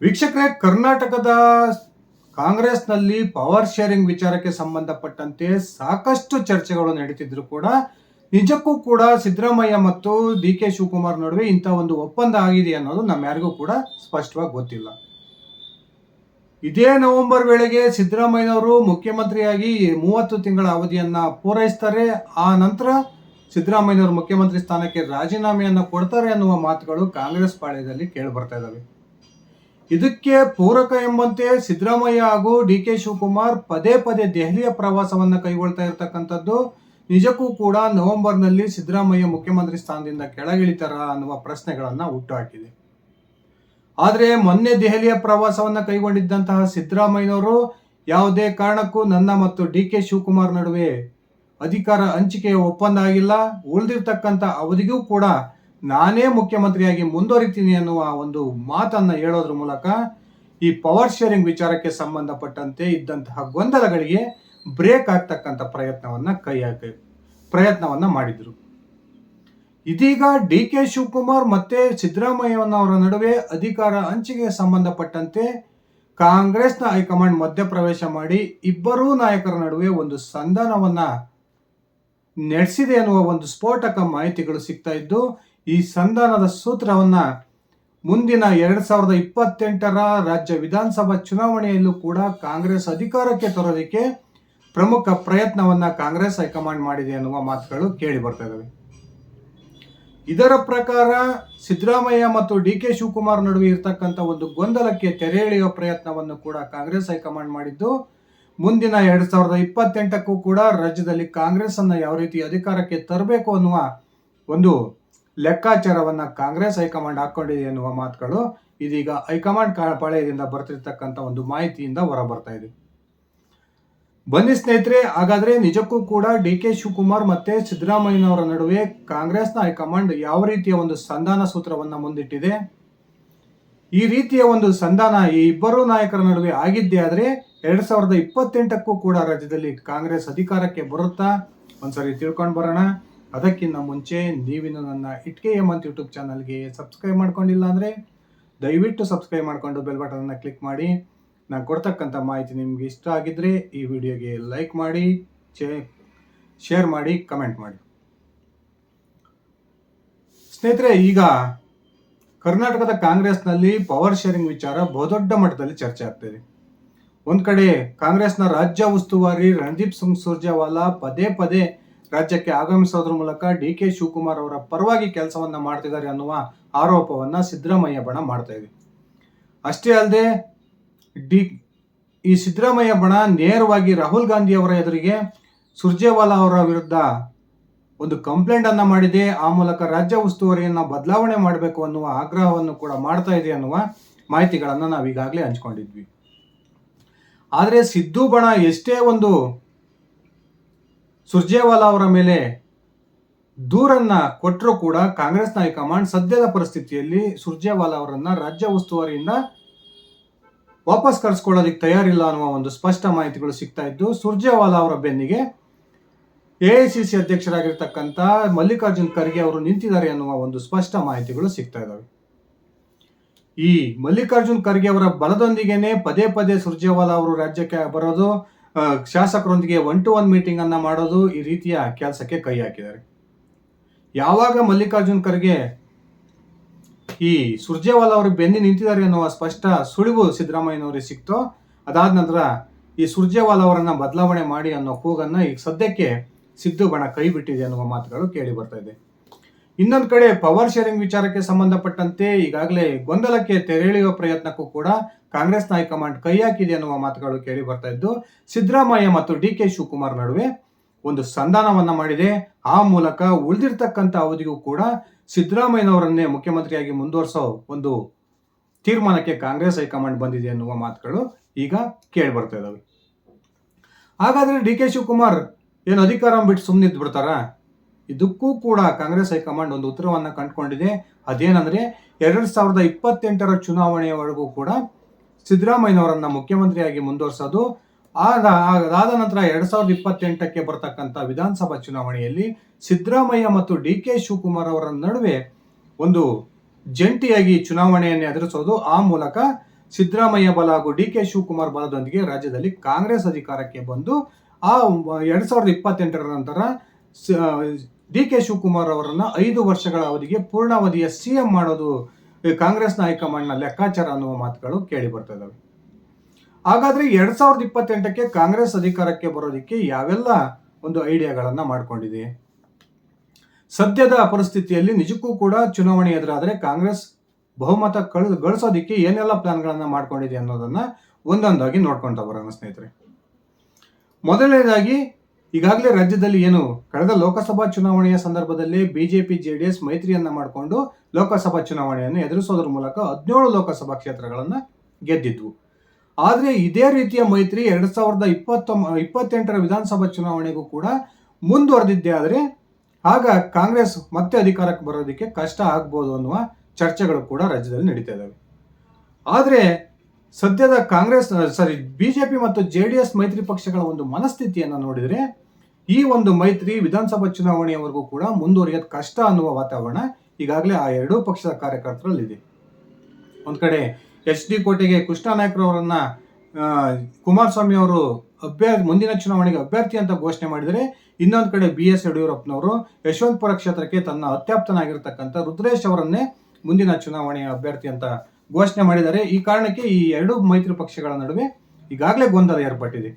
ವೀಕ್ಷಕರೇ, ಕರ್ನಾಟಕದ ಕಾಂಗ್ರೆಸ್ನಲ್ಲಿ ಪವರ್ ಶೇರಿಂಗ್ ವಿಚಾರಕ್ಕೆ ಸಂಬಂಧಪಟ್ಟಂತೆ ಸಾಕಷ್ಟು ಚರ್ಚೆಗಳು ನಡೀತಿದ್ರು ಕೂಡ. ನಿಜಕ್ಕೂ ಕೂಡ ಸಿದ್ದರಾಮಯ್ಯ ಮತ್ತು ಡಿ ಕೆ ಶಿವಕುಮಾರ್ ನಡುವೆ ಇಂಥ ಒಂದು ಒಪ್ಪಂದ ಆಗಿದೆ ಅನ್ನೋದು ನಮ್ಯಾರಿಗೂ ಕೂಡ ಸ್ಪಷ್ಟವಾಗಿ ಗೊತ್ತಿಲ್ಲ. ಇದೇ ನವೆಂಬರ್ ವೇಳೆಗೆ ಸಿದ್ದರಾಮಯ್ಯನವರು ಮುಖ್ಯಮಂತ್ರಿಯಾಗಿ ಮೂವತ್ತು ತಿಂಗಳ ಅವಧಿಯನ್ನ ಪೂರೈಸ್ತಾರೆ. ಆ ನಂತರ ಸಿದ್ದರಾಮಯ್ಯನವರು ಮುಖ್ಯಮಂತ್ರಿ ಸ್ಥಾನಕ್ಕೆ ರಾಜೀನಾಮೆಯನ್ನು ಕೊಡ್ತಾರೆ ಅನ್ನುವ ಮಾತುಗಳು ಕಾಂಗ್ರೆಸ್ ಪಾಳ್ಯದಲ್ಲಿ ಕೇಳಿ ಬರ್ತಾ ಇದ್ದಾವೆ ಇದಕ್ಕೆ ಪೂರಕ ಎಂಬಂತೆ ಸಿದ್ದರಾಮಯ್ಯ ಹಾಗೂ ಡಿ ಕೆ ಶಿವಕುಮಾರ್ ಪದೇ ಪದೇ ದೆಹಲಿಯ ಪ್ರವಾಸವನ್ನು ಕೈಗೊಳ್ತಾ ಇರತಕ್ಕಂಥದ್ದು. ನಿಜಕ್ಕೂ ಕೂಡ ನವೆಂಬರ್ನಲ್ಲಿ ಸಿದ್ದರಾಮಯ್ಯ ಮುಖ್ಯಮಂತ್ರಿ ಸ್ಥಾನದಿಂದ ಕೆಳಗಿಳಿತಾರ ಅನ್ನುವ ಪ್ರಶ್ನೆಗಳನ್ನು ಹುಟ್ಟುಹಾಕಿದೆ. ಆದರೆ ಮೊನ್ನೆ ದೆಹಲಿಯ ಪ್ರವಾಸವನ್ನು ಕೈಗೊಂಡಿದ್ದಂತಹ ಸಿದ್ದರಾಮಯ್ಯನವರು ಯಾವುದೇ ಕಾರಣಕ್ಕೂ ನನ್ನ ಮತ್ತು ಡಿ ಕೆ ಶಿವಕುಮಾರ್ ನಡುವೆ ಅಧಿಕಾರ ಹಂಚಿಕೆಯ ಒಪ್ಪಂದ ಆಗಿಲ್ಲ. ಉಳಿದಿರ್ತಕ್ಕಂಥ ಅವಧಿಗೂ ಕೂಡ ನಾನೇ ಮುಖ್ಯಮಂತ್ರಿಯಾಗಿ ಮುಂದುವರಿತೀನಿ ಅನ್ನುವ ಒಂದು ಮಾತನ್ನ ಹೇಳೋದ್ರ ಮೂಲಕ ಈ ಪವರ್ ಶೇರಿಂಗ್ ವಿಚಾರಕ್ಕೆ ಸಂಬಂಧಪಟ್ಟಂತೆ ಇದ್ದಂತಹ ಗೊಂದಲಗಳಿಗೆ ಬ್ರೇಕ್ ಆಗ್ತಕ್ಕಂಥ ಪ್ರಯತ್ನವನ್ನ ಕೈ ಪ್ರಯತ್ನವನ್ನ ಮಾಡಿದ್ರು. ಇದೀಗ ಡಿ ಕೆ ಶಿವಕುಮಾರ್ ಮತ್ತೆ ಸಿದ್ದರಾಮಯ್ಯನವರ ನಡುವೆ ಅಧಿಕಾರ ಹಂಚಿಕೆ ಸಂಬಂಧಪಟ್ಟಂತೆ ಕಾಂಗ್ರೆಸ್ನ ಹೈಕಮಾಂಡ್ ಮಧ್ಯಪ್ರವೇಶ ಮಾಡಿ ಇಬ್ಬರೂ ನಾಯಕರ ನಡುವೆ ಒಂದು ಸಂಧಾನವನ್ನು ನಡೆಸಿದೆ ಎನ್ನುವ ಒಂದು ಸ್ಫೋಟಕ ಮಾಹಿತಿಗಳು ಸಿಗ್ತಾ ಇದ್ದು ಈ ಸಂಧಾನದ ಸೂತ್ರವನ್ನ ಮುಂದಿನ ಎರಡು ಸಾವಿರದ ಇಪ್ಪತ್ತೆಂಟರ ರಾಜ್ಯ ವಿಧಾನಸಭಾ ಚುನಾವಣೆಯಲ್ಲೂ ಕೂಡ ಕಾಂಗ್ರೆಸ್ ಅಧಿಕಾರಕ್ಕೆ ತರೋದಕ್ಕೆ ಪ್ರಮುಖ ಪ್ರಯತ್ನವನ್ನ ಕಾಂಗ್ರೆಸ್ ಹೈಕಮಾಂಡ್ ಮಾಡಿದೆ ಅನ್ನುವ ಮಾತುಗಳು ಕೇಳಿ ಬರ್ತಾ ಇದರ ಪ್ರಕಾರ ಸಿದ್ದರಾಮಯ್ಯ ಮತ್ತು ಡಿ ಕೆ ಶಿವಕುಮಾರ್ ನಡುವೆ ಇರತಕ್ಕಂಥ ಒಂದು ಗೊಂದಲಕ್ಕೆ ತೆರೆ ಎಳೆಯುವ ಪ್ರಯತ್ನವನ್ನು ಕೂಡ ಕಾಂಗ್ರೆಸ್ ಹೈಕಮಾಂಡ್ ಮಾಡಿದ್ದು, ಮುಂದಿನ ಎರಡು ಸಾವಿರದ ಇಪ್ಪತ್ತೆಂಟಕ್ಕೂ ಕೂಡ ರಾಜ್ಯದಲ್ಲಿ ಕಾಂಗ್ರೆಸ್ ಅನ್ನು ಯಾವ ರೀತಿ ಅಧಿಕಾರಕ್ಕೆ ತರಬೇಕು ಅನ್ನುವ ಒಂದು ಲೆಕ್ಕಾಚಾರವನ್ನ ಕಾಂಗ್ರೆಸ್ ಹೈಕಮಾಂಡ್ ಹಾಕೊಂಡಿದೆ ಎನ್ನುವ ಮಾತುಗಳು ಇದೀಗ ಹೈಕಮಾಂಡ್ ಪಾಳ್ಯದಿಂದ ಬರ್ತಿರ್ತಕ್ಕಂಥ ಒಂದು ಮಾಹಿತಿಯಿಂದ ಹೊರ ಬರ್ತಾ ಇದೆ. ಬನ್ನಿ ಸ್ನೇಹಿತರೆ, ಹಾಗಾದ್ರೆ ನಿಜಕ್ಕೂ ಕೂಡ ಡಿ ಕೆ ಶಿವಕುಮಾರ್ ಮತ್ತೆ ಸಿದ್ದರಾಮಯ್ಯನವರ ನಡುವೆ ಕಾಂಗ್ರೆಸ್ನ ಹೈಕಮಾಂಡ್ ಯಾವ ರೀತಿಯ ಒಂದು ಸಂಧಾನ ಸೂತ್ರವನ್ನ ಮುಂದಿಟ್ಟಿದೆ? ಈ ರೀತಿಯ ಒಂದು ಸಂಧಾನ ಈ ಇಬ್ಬರೂ ನಾಯಕರ ನಡುವೆ ಆಗಿದ್ದೇ ಆದರೆ ಎರಡು ಸಾವಿರದ ಇಪ್ಪತ್ತೆಂಟಕ್ಕೂ ಕೂಡ ರಾಜ್ಯದಲ್ಲಿ ಕಾಂಗ್ರೆಸ್ ಅಧಿಕಾರಕ್ಕೆ ಬರುತ್ತಾ? ಒಂದ್ಸರಿ ತಿಳ್ಕೊಂಡು ಬರೋಣ. ಅದಕ್ಕಿಂತ ಮುಂಚೆ ನೀವಿನ್ನು ನನ್ನ ಇಟ್ಕೆ ಹೇಮಂತ್ ಯೂಟ್ಯೂಬ್ ಚಾನಲ್ಗೆ ಸಬ್ಸ್ಕ್ರೈಬ್ ಮಾಡ್ಕೊಂಡಿಲ್ಲ ಅಂದರೆ ದಯವಿಟ್ಟು ಸಬ್ಸ್ಕ್ರೈಬ್ ಮಾಡಿಕೊಂಡು ಬೆಲ್ ಬಟನನ್ನು ಕ್ಲಿಕ್ ಮಾಡಿ. ನಾನು ಕೊಡ್ತಕ್ಕಂಥ ಮಾಹಿತಿ ನಿಮ್ಗೆ ಇಷ್ಟ ಆಗಿದ್ದರೆ ಈ ವಿಡಿಯೋಗೆ ಲೈಕ್ ಮಾಡಿ ಶೇರ್ ಮಾಡಿ ಕಮೆಂಟ್ ಮಾಡಿ. ಸ್ನೇಹಿತರೆ, ಈಗ ಕರ್ನಾಟಕದ ಕಾಂಗ್ರೆಸ್ನಲ್ಲಿ ಪವರ್ ಶೇರಿಂಗ್ ವಿಚಾರ ಬಹುದೊಡ್ಡ ಮಟ್ಟದಲ್ಲಿ ಚರ್ಚೆ ಆಗ್ತಿದೆ ಒಂದು ಕಡೆ ಕಾಂಗ್ರೆಸ್ನ ರಾಜ್ಯ ಉಸ್ತುವಾರಿ ರಣದೀಪ್ ಸಿಂಗ್ ಸುರ್ಜೇವಾಲಾ ಪದೇ ಪದೇ ರಾಜ್ಯಕ್ಕೆ ಆಗಮಿಸೋದ್ರ ಮೂಲಕ ಡಿ ಕೆ ಶಿವಕುಮಾರ್ ಅವರ ಪರವಾಗಿ ಕೆಲಸವನ್ನ ಮಾಡ್ತಿದ್ದಾರೆ ಅನ್ನುವ ಆರೋಪವನ್ನ ಸಿದ್ದರಾಮಯ್ಯ ಬಣ ಮಾಡ್ತಾ ಇದೆ. ಅಷ್ಟೇ ಅಲ್ಲದೆ ಡಿ, ಈ ಸಿದ್ದರಾಮಯ್ಯ ಬಣ ನೇರವಾಗಿ ರಾಹುಲ್ ಗಾಂಧಿ ಅವರ ಎದುರಿಗೆ ಸುರ್ಜೇವಾಲಾ ಅವರ ವಿರುದ್ಧ ಒಂದು ಕಂಪ್ಲೇಂಟ್ ಅನ್ನ ಮಾಡಿದೆ. ಆ ಮೂಲಕ ರಾಜ್ಯ ಉಸ್ತುವಾರಿಯನ್ನ ಬದಲಾವಣೆ ಮಾಡಬೇಕು ಅನ್ನುವ ಆಗ್ರಹವನ್ನು ಕೂಡ ಮಾಡ್ತಾ ಇದೆ ಅನ್ನುವ ಮಾಹಿತಿಗಳನ್ನು ನಾವು ಈಗಾಗಲೇ ಹಂಚ್ಕೊಂಡಿದ್ವಿ. ಆದರೆ ಸಿದ್ದು ಬಣ ಎಷ್ಟೇ ಒಂದು ಸುರ್ಜೇವಾಲಾ ಅವರ ಮೇಲೆ ದೂರನ್ನ ಕೊಟ್ಟರೂ ಕೂಡ ಕಾಂಗ್ರೆಸ್ನ ಹೈಕಮಾಂಡ್ ಸದ್ಯದ ಪರಿಸ್ಥಿತಿಯಲ್ಲಿ ಸುರ್ಜೇವಾಲಾ ಅವರನ್ನ ರಾಜ್ಯ ಉಸ್ತುವಾರಿಯಿಂದ ವಾಪಸ್ ಕರೆಸ್ಕೊಳ್ಳೋದಕ್ಕೆ ತಯಾರಿಲ್ಲ ಅನ್ನುವ ಒಂದು ಸ್ಪಷ್ಟ ಮಾಹಿತಿಗಳು ಸಿಗ್ತಾ ಇದ್ದು, ಸುರ್ಜೇವಾಲಾ ಅವರ ಬೆನ್ನಿಗೆ ಎಐಸಿಸಿ ಅಧ್ಯಕ್ಷರಾಗಿರ್ತಕ್ಕಂಥ ಮಲ್ಲಿಕಾರ್ಜುನ್ ಖರ್ಗೆ ಅವರು ನಿಂತಿದ್ದಾರೆ ಅನ್ನುವ ಒಂದು ಸ್ಪಷ್ಟ ಮಾಹಿತಿಗಳು ಸಿಗ್ತಾ ಇದ್ದಾವೆ ಈ ಮಲ್ಲಿಕಾರ್ಜುನ್ ಖರ್ಗೆ ಅವರ ಬಲದೊಂದಿಗೆನೆ ಪದೇ ಪದೇ ಸುರ್ಜೇವಾಲಾ ಅವರು ರಾಜ್ಯಕ್ಕೆ ಬರೋದು ಶಾಸಕರೊಂದಿಗೆ ಒನ್ ಟು ಒನ್ ಮೀಟಿಂಗ್ ಅನ್ನ ಮಾಡೋದು ಈ ರೀತಿಯ ಕೆಲಸಕ್ಕೆ ಕೈ ಹಾಕಿದ್ದಾರೆ. ಯಾವಾಗ ಮಲ್ಲಿಕಾರ್ಜುನ್ ಖರ್ಗೆ ಈ ಸುರ್ಜೇವಾಲಾ ಅವರು ಬೆನ್ನಿ ನಿಂತಿದ್ದಾರೆ ಅನ್ನುವ ಸ್ಪಷ್ಟ ಸುಳಿವು ಸಿದ್ದರಾಮಯ್ಯನವರಿಗೆ ಸಿಕ್ತೋ, ಅದಾದ ನಂತರ ಈ ಸುರ್ಜೇವಾಲಾ ಅವರನ್ನ ಬದಲಾವಣೆ ಮಾಡಿ ಅನ್ನೋ ಕೂಗನ್ನ ಈಗ ಸದ್ಯಕ್ಕೆ ಸಿದ್ದು ಬಣ ಕೈ ಬಿಟ್ಟಿದೆ ಅನ್ನುವ ಮಾತುಗಳು ಕೇಳಿ ಬರ್ತಾ ಇದೆ. ಇನ್ನೊಂದು ಕಡೆ ಪವರ್ ಶೇರಿಂಗ್ ವಿಚಾರಕ್ಕೆ ಸಂಬಂಧಪಟ್ಟಂತೆ ಈಗಾಗಲೇ ಗೊಂದಲಕ್ಕೆ ತೆರೆಳಿಯುವ ಪ್ರಯತ್ನಕ್ಕೂ ಕೂಡ ಕಾಂಗ್ರೆಸ್ನ ಹೈಕಮಾಂಡ್ ಕೈ ಹಾಕಿದೆ ಅನ್ನುವ ಮಾತುಗಳು ಕೇಳಿ ಬರ್ತಾ ಇದ್ದು, ಸಿದ್ದರಾಮಯ್ಯ ಮತ್ತು ಡಿ ಕೆ ಶಿವಕುಮಾರ್ ನಡುವೆ ಒಂದು ಸಂಧಾನವನ್ನ ಮಾಡಿದೆ. ಆ ಮೂಲಕ ಉಳಿದಿರ್ತಕ್ಕಂಥ ಅವಧಿಗೂ ಕೂಡ ಸಿದ್ದರಾಮಯ್ಯನವರನ್ನೇ ಮುಖ್ಯಮಂತ್ರಿಯಾಗಿ ಮುಂದುವರಿಸೋ ಒಂದು ತೀರ್ಮಾನಕ್ಕೆ ಕಾಂಗ್ರೆಸ್ ಹೈಕಮಾಂಡ್ ಬಂದಿದೆ ಅನ್ನುವ ಮಾತುಗಳು ಈಗ ಕೇಳಿ ಬರ್ತಾ ಇದ್ದಾವೆ ಹಾಗಾದ್ರೆ ಡಿ ಕೆ ಶಿವಕುಮಾರ್ ಏನು ಅಧಿಕಾರ ಬಿಟ್ಟು ಸುಮ್ಮನಿದ್ದು ಬಿಡ್ತಾರಾ ಇದಕ್ಕೂ ಕೂಡ ಕಾಂಗ್ರೆಸ್ ಹೈಕಮಾಂಡ್ ಒಂದು ಉತ್ತರವನ್ನು ಕಂಡುಕೊಂಡಿದೆ. ಅದೇನಂದ್ರೆ ಎರಡ್ ಸಾವಿರದ ಇಪ್ಪತ್ತೆಂಟರ ಚುನಾವಣೆಯವರೆಗೂ ಕೂಡ ಸಿದ್ದರಾಮಯ್ಯನವರನ್ನ ಮುಖ್ಯಮಂತ್ರಿಯಾಗಿ ಮುಂದುವರಿಸೋದು. ಆದ ಅದಾದ ನಂತರ ಎರಡ್ ಸಾವಿರದ ಇಪ್ಪತ್ತೆಂಟಕ್ಕೆ ಬರ್ತಕ್ಕಂಥ ವಿಧಾನಸಭಾ ಚುನಾವಣೆಯಲ್ಲಿ ಸಿದ್ದರಾಮಯ್ಯ ಮತ್ತು ಡಿ ಕೆ ಶಿವಕುಮಾರ್ ಅವರ ನಡುವೆ ಒಂದು ಜಂಟಿಯಾಗಿ ಚುನಾವಣೆಯನ್ನು ಎದುರಿಸೋದು. ಆ ಮೂಲಕ ಸಿದ್ದರಾಮಯ್ಯ ಬಲ ಹಾಗೂ ಡಿ ಕೆ ಶಿವಕುಮಾರ್ ಬಲದೊಂದಿಗೆ ರಾಜ್ಯದಲ್ಲಿ ಕಾಂಗ್ರೆಸ್ ಅಧಿಕಾರಕ್ಕೆ ಬಂದು ಆ ಎರಡ್ ಸಾವಿರದ ಇಪ್ಪತ್ತೆಂಟರ ನಂತರ ಡಿ ಕೆ ಶಿವಕುಮಾರ್ ಅವರನ್ನು ಐದು ವರ್ಷಗಳ ಅವಧಿಗೆ ಪೂರ್ಣಾವಧಿಯ ಸಿಎಂ ಮಾಡೋದು ಕಾಂಗ್ರೆಸ್ ಕಾಂಗ್ರೆಸ್ನ ಹೈಕಮಾಂಡ್ನ ಲೆಕ್ಕಾಚಾರ ಅನ್ನುವ ಮಾತುಗಳು ಕೇಳಿ ಬರ್ತಾ ಹಾಗಾದರೆ ಹಾಗಾದ್ರೆ ಎರಡ್ ಸಾವಿರದ ಇಪ್ಪತ್ತೆಂಟಕ್ಕೆ ಕಾಂಗ್ರೆಸ್ ಅಧಿಕಾರಕ್ಕೆ ಬರೋದಕ್ಕೆ ಯಾವೆಲ್ಲ ಒಂದು ಐಡಿಯಾಗಳನ್ನು ಮಾಡಿಕೊಂಡಿದೆ? ಸದ್ಯದ ಪರಿಸ್ಥಿತಿಯಲ್ಲಿ ನಿಜಕ್ಕೂ ಕೂಡ ಚುನಾವಣೆ ಎದುರಾದರೆ ಕಾಂಗ್ರೆಸ್ ಬಹುಮತ ಕಳ್, ಗಳಿಸೋದಿಕ್ಕೆ ಏನೆಲ್ಲ ಪ್ಲಾನ್ಗಳನ್ನ ಮಾಡ್ಕೊಂಡಿದೆ ಅನ್ನೋದನ್ನ ಒಂದೊಂದಾಗಿ ನೋಡ್ಕೊಂತ ಬರೋಣ ಸ್ನೇಹಿತರೆ. ಮೊದಲನೇದಾಗಿ ಈಗಾಗಲೇ ರಾಜ್ಯದಲ್ಲಿ ಏನು ಕಳೆದ ಲೋಕಸಭಾ ಚುನಾವಣೆಯ ಸಂದರ್ಭದಲ್ಲಿ ಬಿಜೆಪಿ, ಜೆಡಿಎಸ್ ಮೈತ್ರಿಯನ್ನ ಮಾಡಿಕೊಂಡು ಲೋಕಸಭಾ ಚುನಾವಣೆಯನ್ನು ಎದುರಿಸೋದ್ರ ಮೂಲಕ ಹದಿನೇಳು ಲೋಕಸಭಾ ಕ್ಷೇತ್ರಗಳನ್ನು ಗೆದ್ದಿದ್ವು. ಆದರೆ ಇದೇ ರೀತಿಯ ಮೈತ್ರಿ ಎರಡ್ ಸಾವಿರದ ಇಪ್ಪತ್ತೊಂಬ, ಇಪ್ಪತ್ತೆಂಟರ ವಿಧಾನಸಭಾ ಚುನಾವಣೆಗೂ ಕೂಡ ಮುಂದುವರೆದಿದ್ದೇ ಆದರೆ ಆಗ ಕಾಂಗ್ರೆಸ್ ಮತ್ತೆ ಅಧಿಕಾರಕ್ಕೆ ಬರೋದಕ್ಕೆ ಕಷ್ಟ ಆಗ್ಬೋದು ಅನ್ನುವ ಚರ್ಚೆಗಳು ಕೂಡ ರಾಜ್ಯದಲ್ಲಿ ನಡೀತಾ ಇದ್ದಾವೆ ಆದರೆ ಸದ್ಯದ ಕಾಂಗ್ರೆಸ್ ಸಾರಿ ಬಿಜೆಪಿ ಮತ್ತು ಜೆ ಡಿ ಎಸ್ ಮೈತ್ರಿ ಪಕ್ಷಗಳ ಒಂದು ಮನಸ್ಥಿತಿಯನ್ನು ನೋಡಿದರೆ, ಈ ಒಂದು ಮೈತ್ರಿ ವಿಧಾನಸಭಾ ಚುನಾವಣೆಯವರೆಗೂ ಕೂಡ ಮುಂದುವರಿಯೋದು ಕಷ್ಟ ಅನ್ನುವ ವಾತಾವರಣ ಈಗಾಗಲೇ ಆ ಎರಡೂ ಪಕ್ಷದ ಕಾರ್ಯಕರ್ತರಲ್ಲಿದೆ. ಒಂದು ಕಡೆ ಎಚ್ ಡಿ ಕೋಟೆಗೆ ಕೃಷ್ಣ ಅವರನ್ನು ಕುಮಾರಸ್ವಾಮಿ ಅವರು ಅಭ್ಯರ್ಥಿ ಮುಂದಿನ ಚುನಾವಣೆಗೆ ಅಭ್ಯರ್ಥಿ ಅಂತ ಘೋಷಣೆ ಮಾಡಿದರೆ, ಇನ್ನೊಂದು ಕಡೆ ಬಿ ಎಸ್ ಯಡಿಯೂರಪ್ಪನವರು ಯಶವಂತಪುರ ಕ್ಷೇತ್ರಕ್ಕೆ ತನ್ನ ಅತ್ಯಾಪ್ತನಾಗಿರ್ತಕ್ಕಂಥ ರುದ್ರೇಶ್ ಅವರನ್ನೇ ಮುಂದಿನ ಚುನಾವಣೆಯ ಅಭ್ಯರ್ಥಿ ಅಂತ ಘೋಷಣೆ ಮಾಡಿದ್ದಾರೆ. ಈ ಕಾರಣಕ್ಕೆ ಈ ಎರಡು ಮೈತ್ರಿ ಪಕ್ಷಗಳ ನಡುವೆ ಈಗಾಗಲೇ ಗೊಂದಲ ಏರ್ಪಟ್ಟಿದೆ.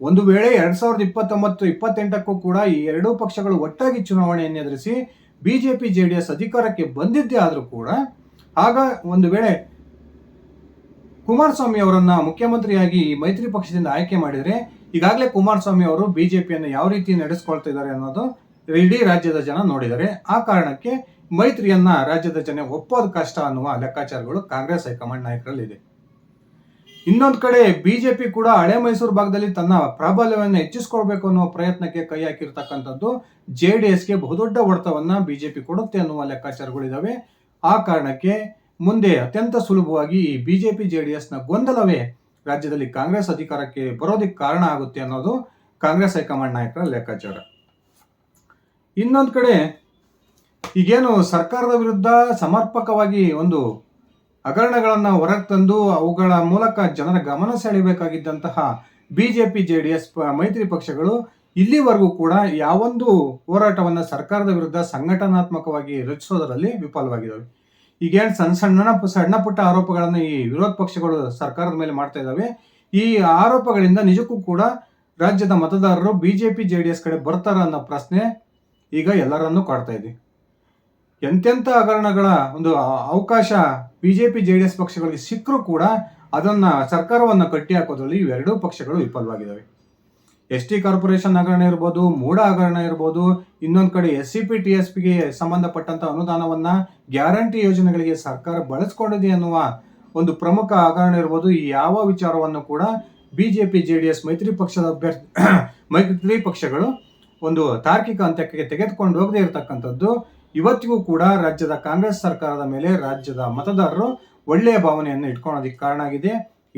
ಒಂದು ವೇಳೆ ಎರಡ್ ಸಾವಿರದ ಇಪ್ಪತ್ತೊಂಬತ್ತು ಇಪ್ಪತ್ತೆಂಟಕ್ಕೂ ಕೂಡ ಈ ಎರಡೂ ಪಕ್ಷಗಳು ಒಟ್ಟಾಗಿ ಚುನಾವಣೆಯನ್ನು ಎದುರಿಸಿ ಬಿಜೆಪಿ ಎಸ್ ಅಧಿಕಾರಕ್ಕೆ ಬಂದಿದ್ದೇ ಆದರೂ ಕೂಡ ಆಗ ಒಂದು ವೇಳೆ ಕುಮಾರಸ್ವಾಮಿ ಅವರನ್ನ ಮುಖ್ಯಮಂತ್ರಿಯಾಗಿ ಈ ಮೈತ್ರಿ ಪಕ್ಷದಿಂದ ಆಯ್ಕೆ ಮಾಡಿದರೆ ಈಗಾಗಲೇ ಕುಮಾರಸ್ವಾಮಿ ಅವರು ಬಿಜೆಪಿಯನ್ನು ಯಾವ ರೀತಿ ನಡೆಸ್ಕೊಳ್ತಿದ್ದಾರೆ ಅನ್ನೋದು ಇಡೀ ರಾಜ್ಯದ ಜನ ನೋಡಿದರೆ ಆ ಕಾರಣಕ್ಕೆ ಮೈತ್ರಿಯನ್ನ ರಾಜ್ಯದ ಜನ ಒಪ್ಪೋದು ಕಷ್ಟ ಅನ್ನುವ ಲೆಕ್ಕಾಚಾರಗಳು ಕಾಂಗ್ರೆಸ್ ಹೈಕಮಾಂಡ್ ನಾಯಕರಲ್ಲಿದೆ. ಇನ್ನೊಂದು ಕಡೆ ಬಿಜೆಪಿ ಕೂಡ ಹಳೆ ಮೈಸೂರು ಭಾಗದಲ್ಲಿ ತನ್ನ ಪ್ರಾಬಲ್ಯವನ್ನು ಹೆಚ್ಚಿಸಿಕೊಳ್ಬೇಕು ಅನ್ನುವ ಪ್ರಯತ್ನಕ್ಕೆ ಕೈ ಹಾಕಿರ್ತಕ್ಕಂಥದ್ದು ಜೆ ಡಿ ಎಸ್ಗೆ ಬಹುದೊಡ್ಡ ಹೊಡೆತವನ್ನ ಬಿಜೆಪಿ ಕೊಡುತ್ತೆ ಅನ್ನುವ ಲೆಕ್ಕಾಚಾರಗಳಿದಾವೆ. ಆ ಕಾರಣಕ್ಕೆ ಮುಂದೆ ಅತ್ಯಂತ ಸುಲಭವಾಗಿ ಈ ಬಿಜೆಪಿ ಜೆ ಡಿ ಎಸ್ನ ಗೊಂದಲವೇ ರಾಜ್ಯದಲ್ಲಿ ಕಾಂಗ್ರೆಸ್ ಅಧಿಕಾರಕ್ಕೆ ಬರೋದಕ್ಕೆ ಕಾರಣ ಆಗುತ್ತೆ ಅನ್ನೋದು ಕಾಂಗ್ರೆಸ್ ಹೈಕಮಾಂಡ್ ನಾಯಕರ ಲೆಕ್ಕಾಚಾರ. ಇನ್ನೊಂದು ಕಡೆ ಈಗೇನು ಸರ್ಕಾರದ ವಿರುದ್ಧ ಸಮರ್ಪಕವಾಗಿ ಒಂದು ಹಗರಣಗಳನ್ನು ಹೊರಗೆ ತಂದು ಅವುಗಳ ಮೂಲಕ ಜನರ ಗಮನ ಸೆಳೆಯಬೇಕಾಗಿದ್ದಂತಹ ಬಿ ಜೆ ಡಿ ಎಸ್ ಮೈತ್ರಿ ಪಕ್ಷಗಳು ಇಲ್ಲಿವರೆಗೂ ಕೂಡ ಯಾವೊಂದು ಹೋರಾಟವನ್ನು ಸರ್ಕಾರದ ವಿರುದ್ಧ ಸಂಘಟನಾತ್ಮಕವಾಗಿ ರಚಿಸೋದರಲ್ಲಿ ವಿಫಲವಾಗಿದ್ದಾವೆ. ಈಗೇನು ಸಣ್ಣ ಸಣ್ಣ ಸಣ್ಣ ಪುಟ್ಟ ಆರೋಪಗಳನ್ನು ಈ ವಿರೋಧ ಪಕ್ಷಗಳು ಸರ್ಕಾರದ ಮೇಲೆ ಮಾಡ್ತಾ ಇದ್ದಾವೆ. ಈ ಆರೋಪಗಳಿಂದ ನಿಜಕ್ಕೂ ಕೂಡ ರಾಜ್ಯದ ಮತದಾರರು ಬಿಜೆಪಿ ಜೆ ಡಿ ಎಸ್ ಕಡೆ ಬರ್ತಾರ ಅನ್ನೋ ಪ್ರಶ್ನೆ ಈಗ ಎಲ್ಲರನ್ನೂ ಕಾಡ್ತಾ ಇದೆ ಎಂತೆಂಥ ಹಗರಣಗಳ ಒಂದು ಅವಕಾಶ B J P J D S ಪಕ್ಷಗಳಿಗೆ ಸಿಕ್ಕರೂ ಕೂಡ ಅದನ್ನ ಸರ್ಕಾರವನ್ನು ಕಟ್ಟಿ ಹಾಕೋದ್ರಲ್ಲಿ ಇವೆರಡೂ ಪಕ್ಷಗಳು ವಿಫಲವಾಗಿದ್ದಾವೆ ಎಸ್ ಟಿ ಕಾರ್ಪೊರೇಷನ್ ಹಗರಣ ಇರ್ಬೋದು ಮೂಡ ಹಗರಣ ಇರ್ಬೋದು, ಇನ್ನೊಂದು ಕಡೆ S C P, T S ಪಿಗೆ ಸಂಬಂಧಪಟ್ಟಂತ ಅನುದಾನವನ್ನ ಗ್ಯಾರಂಟಿ ಯೋಜನೆಗಳಿಗೆ ಸರ್ಕಾರ ಬಳಸ್ಕೊಂಡಿದೆ ಅನ್ನುವ ಒಂದು ಪ್ರಮುಖ ಹಗರಣ ಇರ್ಬೋದು, ಈ ಯಾವ ವಿಚಾರವನ್ನು ಕೂಡ ಬಿಜೆಪಿ ಜೆ ಡಿ ಎಸ್ ಮೈತ್ರಿ ಪಕ್ಷದ ಅಭ್ಯರ್ಥಿ, ಮೈತ್ರಿ ಪಕ್ಷಗಳು ಒಂದು ತಾರ್ಕಿಕ ಅಂತ್ಯಕ್ಕೆ ತೆಗೆದುಕೊಂಡು ಹೋಗದೇ ಇರತಕ್ಕಂಥದ್ದು, ಇವತ್ತಿಗೂ ಕೂಡ ರಾಜ್ಯದ ಕಾಂಗ್ರೆಸ್ ಸರ್ಕಾರದ ಮೇಲೆ ರಾಜ್ಯದ ಮತದಾರರು ಒಳ್ಳೆಯ ಭಾವನೆಯನ್ನು ಇಟ್ಕೊಳ್ಳೋದಕ್ಕೆ ಕಾರಣ ಆಗಿದೆ.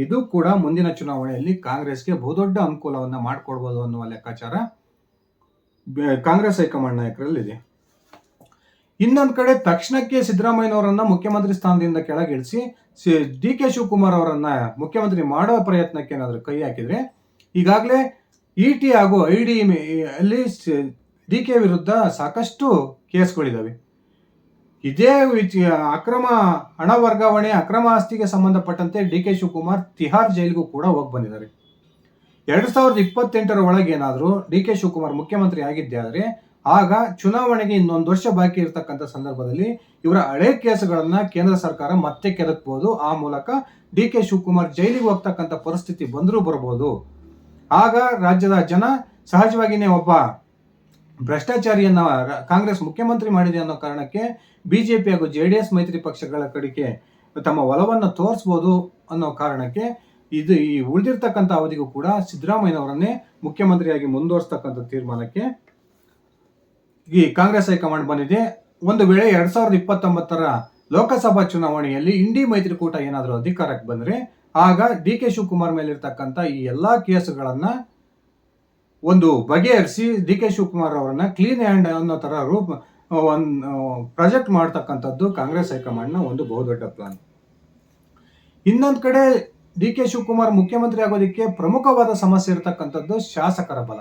ಇದು ಕೂಡ ಮುಂದಿನ ಚುನಾವಣೆಯಲ್ಲಿ ಕಾಂಗ್ರೆಸ್ಗೆ ಬಹುದೊಡ್ಡ ಅನುಕೂಲವನ್ನ ಮಾಡಿಕೊಡ್ಬೋದು ಅನ್ನುವ ಲೆಕ್ಕಾಚಾರ ಕಾಂಗ್ರೆಸ್ ಹೈಕಮಾಂಡ್ ನಾಯಕರಲ್ಲಿದೆ. ಇನ್ನೊಂದು ಕಡೆ ತಕ್ಷಣಕ್ಕೆ ಸಿದ್ದರಾಮಯ್ಯನವರನ್ನ ಮುಖ್ಯಮಂತ್ರಿ ಸ್ಥಾನದಿಂದ ಕೆಳಗಿಳಿಸಿ ಡಿ ಕೆ ಶಿವಕುಮಾರ್ ಅವರನ್ನ ಮುಖ್ಯಮಂತ್ರಿ ಮಾಡೋ ಪ್ರಯತ್ನಕ್ಕೆ ಏನಾದರೂ ಕೈ ಹಾಕಿದ್ರೆ, ಈಗಾಗಲೇ ಇ ಟಿ ಹಾಗೂ ಐ ಡಿ ಅಲ್ಲಿ ಡಿ ಕೆ ವಿರುದ್ಧ ಸಾಕಷ್ಟು ಕೇಸ್ಗಳಿದ್ದಾವೆ ಇದೇ ಅಕ್ರಮ ಹಣ ವರ್ಗಾವಣೆ, ಅಕ್ರಮ ಆಸ್ತಿಗೆ ಸಂಬಂಧಪಟ್ಟಂತೆ ಡಿ ಕೆ ಶಿವಕುಮಾರ್ ತಿಹಾರ್ ಜೈಲಿಗೂ ಕೂಡ ಹೋಗಿ ಬಂದಿದ್ದಾರೆ. ಎರಡು ಸಾವಿರದ ಇಪ್ಪತ್ತೆಂಟರ ಒಳಗೆ ಏನಾದರೂ ಡಿ ಕೆ ಶಿವಕುಮಾರ್ ಮುಖ್ಯಮಂತ್ರಿ ಆಗಿದ್ದೇ ಆದರೆ, ಆಗ ಚುನಾವಣೆಗೆ ಇನ್ನೊಂದು ವರ್ಷ ಬಾಕಿ ಇರತಕ್ಕಂಥ ಸಂದರ್ಭದಲ್ಲಿ ಇವರ ಹಳೆ ಕೇಸುಗಳನ್ನು ಕೇಂದ್ರ ಸರ್ಕಾರ ಮತ್ತೆ ಕೆದಕ್ಬೋದು. ಆ ಮೂಲಕ ಡಿ ಕೆ ಶಿವಕುಮಾರ್ ಜೈಲಿಗೆ ಹೋಗ್ತಕ್ಕಂಥ ಪರಿಸ್ಥಿತಿ ಬಂದರೂ ಬರ್ಬೋದು. ಆಗ ರಾಜ್ಯದ ಜನ ಸಹಜವಾಗಿಯೇ ಒಬ್ಬ ಭ್ರಷ್ಟಾಚಾರಿಯನ್ನ ಕಾಂಗ್ರೆಸ್ ಮುಖ್ಯಮಂತ್ರಿ ಮಾಡಿದೆ ಅನ್ನೋ ಕಾರಣಕ್ಕೆ ಬಿಜೆಪಿ ಹಾಗೂ ಜೆ ಡಿ ಎಸ್ ಮೈತ್ರಿ ಪಕ್ಷಗಳ ಕಡೆಗೆ ತಮ್ಮ ಒಲವನ್ನು ತೋರಿಸ್ಬೋದು ಅನ್ನೋ ಕಾರಣಕ್ಕೆ ಇದು ಈ ಉಳಿದಿರ್ತಕ್ಕಂಥ ಅವಧಿಗೂ ಕೂಡ ಸಿದ್ದರಾಮಯ್ಯನವರನ್ನೇ ಮುಖ್ಯಮಂತ್ರಿಯಾಗಿ ಮುಂದುವರಿಸ್ತಕ್ಕಂಥ ತೀರ್ಮಾನಕ್ಕೆ ಈ ಕಾಂಗ್ರೆಸ್ ಹೈಕಮಾಂಡ್ ಬಂದಿದೆ. ಒಂದು ವೇಳೆ ಎರಡ್ ಸಾವಿರದ ಇಪ್ಪತ್ತೊಂಬತ್ತರ ಲೋಕಸಭಾ ಚುನಾವಣೆಯಲ್ಲಿ ಇಂಡಿ ಮೈತ್ರಿಕೂಟ ಏನಾದರೂ ಅಧಿಕಾರಕ್ಕೆ ಬಂದರೆ ಆಗ ಡಿ ಕೆ ಶಿವಕುಮಾರ್ ಮೇಲಿರ್ತಕ್ಕಂಥ ಈ ಎಲ್ಲ ಕೇಸ್ಗಳನ್ನ ಒಂದು ಬಗೆಹರಿಸಿ ಡಿ ಕೆ ಶಿವಕುಮಾರ್ ಅವರನ್ನ ಕ್ಲೀನ್ ಹ್ಯಾಂಡ್ ಅನ್ನೋ ತರ ರೂಪ, ಒಂದು ಪ್ರಾಜೆಕ್ಟ್ ಮಾಡ್ತಕ್ಕಂಥದ್ದು ಕಾಂಗ್ರೆಸ್ ಹೈಕಮಾಂಡ್ನ ಒಂದು ಬಹುದೊಡ್ಡ ಪ್ಲಾನ್ ಇನ್ನೊಂದು ಕಡೆ ಡಿ ಕೆ ಶಿವಕುಮಾರ್ ಮುಖ್ಯಮಂತ್ರಿ ಆಗೋದಕ್ಕೆ ಪ್ರಮುಖವಾದ ಸಮಸ್ಯೆ ಇರತಕ್ಕಂಥದ್ದು ಶಾಸಕರ ಬಲ.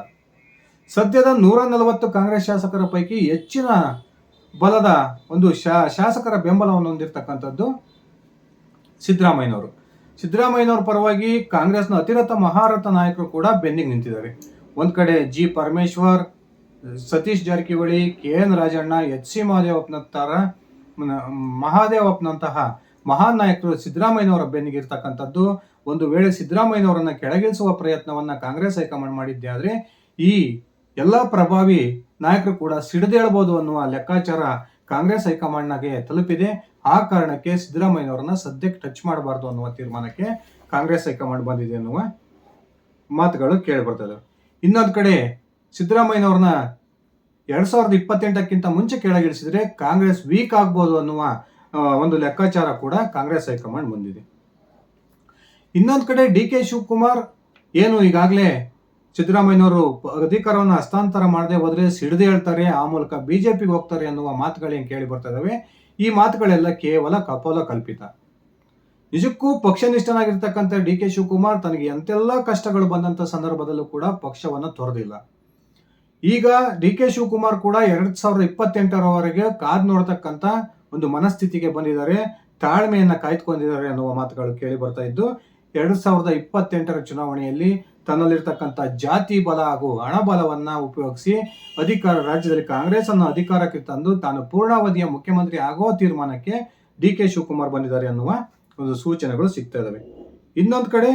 ಸದ್ಯದ ನೂರ ನಲವತ್ತು ಕಾಂಗ್ರೆಸ್ ಶಾಸಕರ ಪೈಕಿ ಹೆಚ್ಚಿನ ಬಲದ ಒಂದು ಶಾ, ಶಾಸಕರ ಬೆಂಬಲವನ್ನು ಹೊಂದಿರತಕ್ಕಂಥದ್ದು ಸಿದ್ದರಾಮಯ್ಯನವರು. ಸಿದ್ದರಾಮಯ್ಯನವರ ಪರವಾಗಿ ಕಾಂಗ್ರೆಸ್ನ ಅತಿರಥ ಮಹಾರಥ ನಾಯಕರು ಕೂಡ ಬೆನ್ನಿಗೆ ನಿಂತಿದ್ದಾರೆ. ಒಂದು ಕಡೆ G Parameshwar, Satish Jarkiholi, K N Rajanna, H C ಮಹಾದೇವಪ್ಪನಂತರ ಮಹಾದೇವಪ್ಪನಂತಹ ಮಹಾನ್ ನಾಯಕರು ಸಿದ್ದರಾಮಯ್ಯನವರ ಬೆನ್ನಿಗೆ ಇರ್ತಕ್ಕಂಥದ್ದು. ಒಂದು ವೇಳೆ ಸಿದ್ದರಾಮಯ್ಯನವರನ್ನ ಕೆಳಗಿಳಿಸುವ ಪ್ರಯತ್ನವನ್ನ ಕಾಂಗ್ರೆಸ್ ಹೈಕಮಾಂಡ್ ಮಾಡಿದ್ದೆ ಆದರೆ ಈ ಎಲ್ಲ ಪ್ರಭಾವಿ ನಾಯಕರು ಕೂಡ ಸಿಡಿದೇಳ್ಬೋದು ಅನ್ನುವ ಲೆಕ್ಕಾಚಾರ ಕಾಂಗ್ರೆಸ್ ಹೈಕಮಾಂಡ್ನಾಗೆ ತಲುಪಿದೆ. ಆ ಕಾರಣಕ್ಕೆ ಸಿದ್ದರಾಮಯ್ಯನವರನ್ನ ಸದ್ಯಕ್ಕೆ ಟಚ್ ಮಾಡಬಾರ್ದು ಅನ್ನುವ ತೀರ್ಮಾನಕ್ಕೆ ಕಾಂಗ್ರೆಸ್ ಹೈಕಮಾಂಡ್ ಬಂದಿದೆ ಅನ್ನುವ ಮಾತುಗಳು ಕೇಳಿ ಬರ್ತದೆ ಇನ್ನೊಂದು ಕಡೆ ಸಿದ್ದರಾಮಯ್ಯನವ್ರನ್ನ ಎರಡ್ ಸಾವಿರದ ಇಪ್ಪತ್ತೆಂಟಕ್ಕಿಂತ ಮುಂಚೆ ಕೆಳಗಿಳಿಸಿದ್ರೆ ಕಾಂಗ್ರೆಸ್ ವೀಕ್ ಆಗ್ಬೋದು ಅನ್ನುವ ಒಂದು ಲೆಕ್ಕಾಚಾರ ಕೂಡ ಕಾಂಗ್ರೆಸ್ ಹೈಕಮಾಂಡ್ ಬಂದಿದೆ ಇನ್ನೊಂದು ಕಡೆ ಡಿ ಕೆ ಶಿವಕುಮಾರ್ ಏನು ಈಗಾಗಲೇ ಸಿದ್ದರಾಮಯ್ಯನವರು ಅಧಿಕಾರವನ್ನು ಹಸ್ತಾಂತರ ಮಾಡದೆ ಹೋದರೆ ಸಿಡಿದು ಹೇಳ್ತಾರೆ, ಆ ಮೂಲಕ ಬಿಜೆಪಿಗೆ ಹೋಗ್ತಾರೆ ಅನ್ನುವ ಮಾತುಗಳೇನು ಕೇಳಿ ಬರ್ತಾ ಇದಾವೆ. ಈ ಮಾತುಗಳೆಲ್ಲ ಕೇವಲ ಕಪೋಲ ಕಲ್ಪಿತ. ನಿಜಕ್ಕೂ ಪಕ್ಷನಿಷ್ಠನಾಗಿರ್ತಕ್ಕಂಥ ಡಿ ಕೆ ಶಿವಕುಮಾರ್ ತನಗೆ ಎಂತೆಲ್ಲ ಕಷ್ಟಗಳು ಬಂದಂತ ಸಂದರ್ಭದಲ್ಲೂ ಕೂಡ ಪಕ್ಷವನ್ನು ತೊರೆದಿಲ್ಲ. ಈಗ ಡಿ ಕೆ ಶಿವಕುಮಾರ್ ಕೂಡ ಎರಡ್ ಸಾವಿರದ ಇಪ್ಪತ್ತೆಂಟರವರೆಗೆ ಕಾದ್ ನೋಡ್ತಕ್ಕಂತ ಒಂದು ಮನಸ್ಥಿತಿಗೆ ಬಂದಿದ್ದಾರೆ, ತಾಳ್ಮೆಯನ್ನ ಕಾಯ್ದುಕೊಂಡಿದ್ದಾರೆ ಅನ್ನುವ ಮಾತುಗಳು ಕೇಳಿ ಬರ್ತಾ ಇದ್ದು, ಎರಡ್ ಸಾವಿರದ ಇಪ್ಪತ್ತೆಂಟರ ಚುನಾವಣೆಯಲ್ಲಿ ತನ್ನಲ್ಲಿರ್ತಕ್ಕಂಥ ಜಾತಿ ಬಲ ಹಾಗೂ ಹಣಬಲವನ್ನು ಉಪಯೋಗಿಸಿ ಅಧಿಕಾರ, ರಾಜ್ಯದಲ್ಲಿ ಕಾಂಗ್ರೆಸ್ ಅನ್ನು ಅಧಿಕಾರಕ್ಕೆ ತಂದು ತಾನು ಪೂರ್ಣಾವಧಿಯ ಮುಖ್ಯಮಂತ್ರಿ ಆಗೋ ತೀರ್ಮಾನಕ್ಕೆ ಡಿ ಕೆ ಶಿವಕುಮಾರ್ ಬಂದಿದ್ದಾರೆ ಅನ್ನುವ ಒಂದು ಸೂಚನೆಗಳು ಸಿಗ್ತಾ ಇದಾವೆ. ಇನ್ನೊಂದು ಕಡೆ,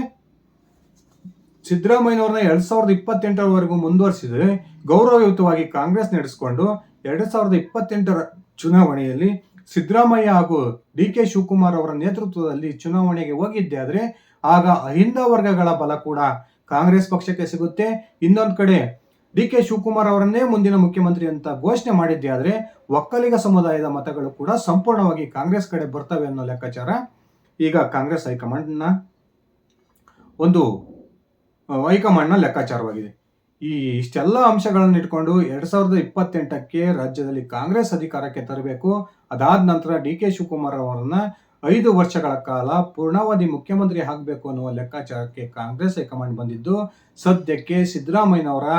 ಸಿದ್ದರಾಮಯ್ಯನವ್ರನ್ನ ಎರಡ್ ಸಾವಿರದ ಇಪ್ಪತ್ತೆಂಟರವರೆಗೂ ಮುಂದುವರಿಸಿದ್ರೆ ಗೌರವಯುತವಾಗಿ ಕಾಂಗ್ರೆಸ್ ನಡೆಸಿಕೊಂಡು ಎರಡ್ ಸಾವಿರದ ಇಪ್ಪತ್ತೆಂಟರ ಚುನಾವಣೆಯಲ್ಲಿ ಸಿದ್ದರಾಮಯ್ಯ ಹಾಗೂ ಡಿ ಕೆ ಶಿವಕುಮಾರ್ ಅವರ ನೇತೃತ್ವದಲ್ಲಿ ಚುನಾವಣೆಗೆ ಹೋಗಿದ್ದೆ ಆದ್ರೆ ಆಗ ಅಹಿಂದ ವರ್ಗಗಳ ಬಲ ಕೂಡ ಕಾಂಗ್ರೆಸ್ ಪಕ್ಷಕ್ಕೆ ಸಿಗುತ್ತೆ. ಇನ್ನೊಂದು ಕಡೆ ಡಿ ಕೆ ಶಿವಕುಮಾರ್ ಅವರನ್ನೇ ಮುಂದಿನ ಮುಖ್ಯಮಂತ್ರಿ ಅಂತ ಘೋಷಣೆ ಮಾಡಿದ್ದೆ. ಆದರೆ ಒಕ್ಕಲಿಗ ಸಮುದಾಯದ ಮತಗಳು ಕೂಡ ಸಂಪೂರ್ಣವಾಗಿ ಕಾಂಗ್ರೆಸ್ ಕಡೆ ಬರ್ತವೆ ಅನ್ನೋ ಲೆಕ್ಕಾಚಾರ ಈಗ ಕಾಂಗ್ರೆಸ್ ಹೈಕಮಾಂಡ್ನ ಒಂದು ಹೈಕಮಾಂಡ್ನ ಲೆಕ್ಕಾಚಾರವಾಗಿದೆ. ಈ ಇಷ್ಟೆಲ್ಲ ಅಂಶಗಳನ್ನು ಇಟ್ಕೊಂಡು ಎರಡ್ ಸಾವಿರದ ಇಪ್ಪತ್ತೆಂಟಕ್ಕೆ ರಾಜ್ಯದಲ್ಲಿ ಕಾಂಗ್ರೆಸ್ ಅಧಿಕಾರಕ್ಕೆ ತರಬೇಕು. ಅದಾದ ನಂತರ ಡಿ ಕೆ ಶಿವಕುಮಾರ್ ಅವರನ್ನ ಐದು ವರ್ಷಗಳ ಕಾಲ ಪೂರ್ಣಾವಧಿ ಮುಖ್ಯಮಂತ್ರಿ ಆಗಬೇಕು ಅನ್ನುವ ಲೆಕ್ಕಾಚಾರಕ್ಕೆ ಕಾಂಗ್ರೆಸ್ ಹೈಕಮಾಂಡ್ ಬಂದಿದ್ದು, ಸದ್ಯಕ್ಕೆ ಸಿದ್ದರಾಮಯ್ಯನವರ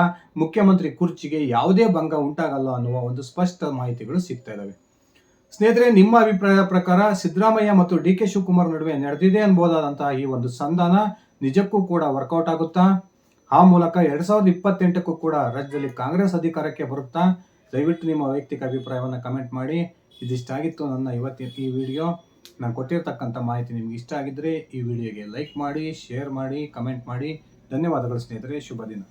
ಮುಖ್ಯಮಂತ್ರಿ ಕುರ್ಚಿಗೆ ಯಾವುದೇ ಭಂಗ ಉಂಟಾಗಲ್ಲ ಅನ್ನುವ ಒಂದು ಸ್ಪಷ್ಟ ಮಾಹಿತಿಗಳು ಸಿಗ್ತಾ ಇದ್ದಾವೆ ಸ್ನೇಹಿತರೆ, ನಿಮ್ಮ ಅಭಿಪ್ರಾಯದ ಪ್ರಕಾರ ಸಿದ್ದರಾಮಯ್ಯ ಮತ್ತು ಡಿ ಕೆ ಶಿವಕುಮಾರ್ ನಡುವೆ ನಡೆದಿದೆ ಅನ್ಬೋದಾದಂತಹ ಈ ಒಂದು ಸಂಧಾನ ನಿಜಕ್ಕೂ ಕೂಡ ವರ್ಕೌಟ್ ಆಗುತ್ತಾ? ಆ ಮೂಲಕ ಎರಡ್ ಸಾವಿರದ ಇಪ್ಪತ್ತೆಂಟಕ್ಕೂ ಕೂಡ ರಾಜ್ಯದಲ್ಲಿ ಕಾಂಗ್ರೆಸ್ ಅಧಿಕಾರಕ್ಕೆ ಬರುತ್ತಾ? ದಯವಿಟ್ಟು ನಿಮ್ಮ ವೈಯಕ್ತಿಕ ಅಭಿಪ್ರಾಯವನ್ನು ಕಮೆಂಟ್ ಮಾಡಿ. ಇದಿಷ್ಟಾಗಿತ್ತು ನನ್ನ ಇವತ್ತಿನ ಈ ವಿಡಿಯೋ. ನಾನು ಕೊಟ್ಟಿರ್ತಕ್ಕಂಥ ಮಾಹಿತಿ ನಿಮ್ಗೆ ಇಷ್ಟ ಆಗಿದ್ರೆ ಈ ವಿಡಿಯೋಗೆ ಲೈಕ್ ಮಾಡಿ ಶೇರ್ ಮಾಡಿ ಕಮೆಂಟ್ ಮಾಡಿ. ಧನ್ಯವಾದಗಳು ಸ್ನೇಹಿತರೆ, ಶುಭ ದಿನ.